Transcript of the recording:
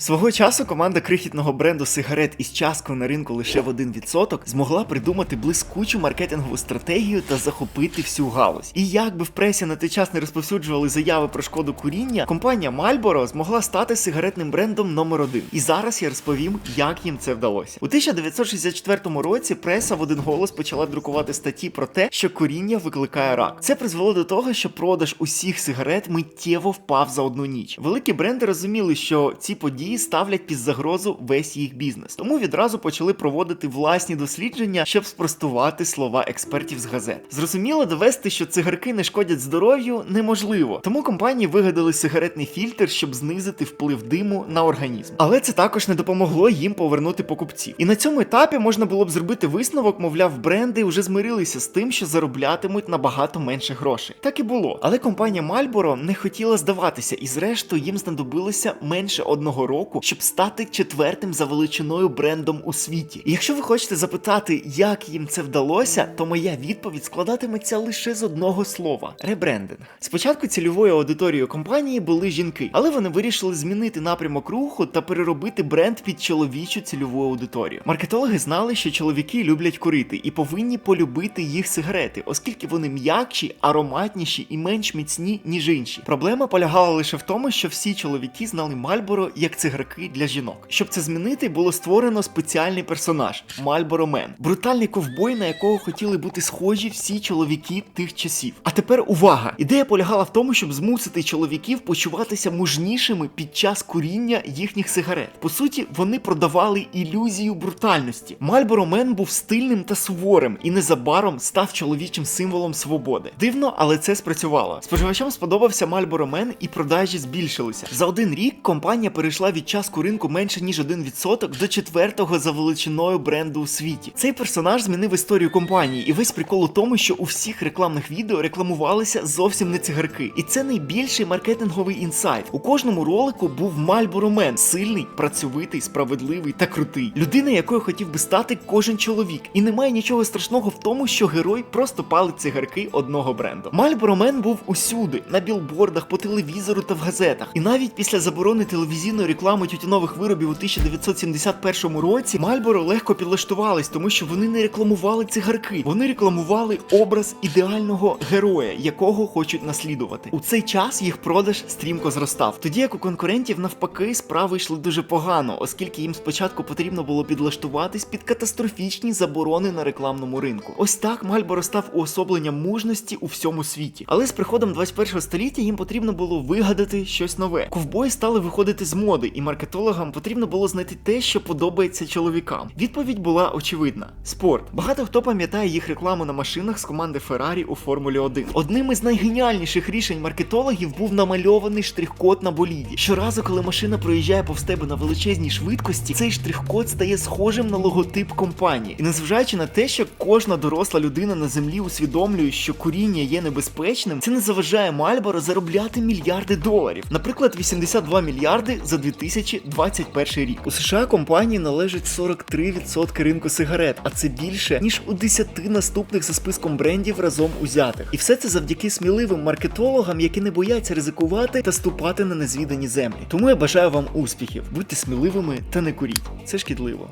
Свого часу команда крихітного бренду сигарет із часткою на ринку лише в 1% змогла придумати блискучу маркетингову стратегію та захопити всю галузь. І як би в пресі на той час не розповсюджували заяви про шкоду куріння, компанія Marlboro змогла стати сигаретним брендом номер один. І зараз я розповім, як їм це вдалося. У 1964 році преса в один голос почала друкувати статті про те, що куріння викликає рак. Це призвело до того, що продаж усіх сигарет миттєво впав за одну ніч. Великі бренди розуміли, що ці події ставлять під загрозу весь їх бізнес. Тому відразу почали проводити власні дослідження, щоб спростувати слова експертів з газет. Зрозуміло, довести, що цигарки не шкодять здоров'ю, неможливо. Тому компанії вигадали сигаретний фільтр, щоб знизити вплив диму на організм. Але це також не допомогло їм повернути покупців. І на цьому етапі можна було б зробити висновок, мовляв, бренди вже змирилися з тим, що зароблятимуть набагато менше грошей. Так і було. Але компанія Marlboro не хотіла здаватися, і зрештою їм знадобилося менше одного року, щоб стати четвертим за величиною брендом у світі. І якщо ви хочете запитати, як їм це вдалося, то моя відповідь складатиметься лише з одного слова: ребрендинг. Спочатку цільовою аудиторією компанії були жінки, але вони вирішили змінити напрямок руху та переробити бренд під чоловічу цільову аудиторію. Маркетологи знали, що чоловіки люблять курити і повинні полюбити їх сигарети, оскільки вони м'якші, ароматніші і менш міцні, ніж інші. Проблема полягала лише в тому, що всі чоловіки знали Мальборо як цигарки для жінок. Щоб це змінити, було створено спеціальний персонаж Мальборо Мен, брутальний ковбой, на якого хотіли бути схожі всі чоловіки тих часів. А тепер увага! Ідея полягала в тому, щоб змусити чоловіків почуватися мужнішими під час куріння їхніх сигарет. По суті, вони продавали ілюзію брутальності. Мальборо Мен був стильним та суворим і незабаром став чоловічим символом свободи. Дивно, але це спрацювало. Споживачам сподобався Мальборо Мен і продажі збільшилися. За один рік компанія перейшла від частку ринку менше ніж 1% до четвертого за величиною бренду у світі. Цей персонаж змінив історію компанії, і весь прикол у тому, що у всіх рекламних відео рекламувалися зовсім не цигарки. І це найбільший маркетинговий інсайт. У кожному ролику був Мальборо Мен, сильний, працьовитий, справедливий та крутий. Людина, якою хотів би стати кожен чоловік. І немає нічого страшного в тому, що герой просто палить цигарки одного бренду. Мальборо Мен був усюди, на білбордах, по телевізору та в газетах. І навіть після заборони телевізійної реклами тютюнових виробів у 1971 році Мальборо легко підлаштувались, тому що вони не рекламували цигарки, вони рекламували образ ідеального героя, якого хочуть наслідувати. У цей час їх продаж стрімко зростав. Тоді як у конкурентів навпаки справи йшли дуже погано, оскільки їм спочатку потрібно було підлаштуватись під катастрофічні заборони на рекламному ринку. Ось так Мальборо став уособленням мужності у всьому світі. Але з приходом 21 століття їм потрібно було вигадати щось нове. Ковбої стали виходити з моди, і маркетологам потрібно було знайти те, що подобається чоловікам. Відповідь була очевидна: спорт. Багато хто пам'ятає їх рекламу на машинах з команди Феррарі у Формулі 1. Одним із найгеніальніших рішень маркетологів був намальований штрих-код на боліді. Щоразу, коли машина проїжджає повз тебе на величезній швидкості, цей штрих-код стає схожим на логотип компанії. І незважаючи на те, що кожна доросла людина на землі усвідомлює, що куріння є небезпечним, це не заважає Мальборо заробляти мільярди доларів. Наприклад, 82 мільярди за 2021 рік. У США компанії належить 43% ринку сигарет, а це більше ніж у 10 наступних за списком брендів разом узятих. І все це завдяки сміливим маркетологам, які не бояться ризикувати та ступати на незвідані землі. Тому я бажаю вам успіхів, будьте сміливими та не куріть. Це шкідливо.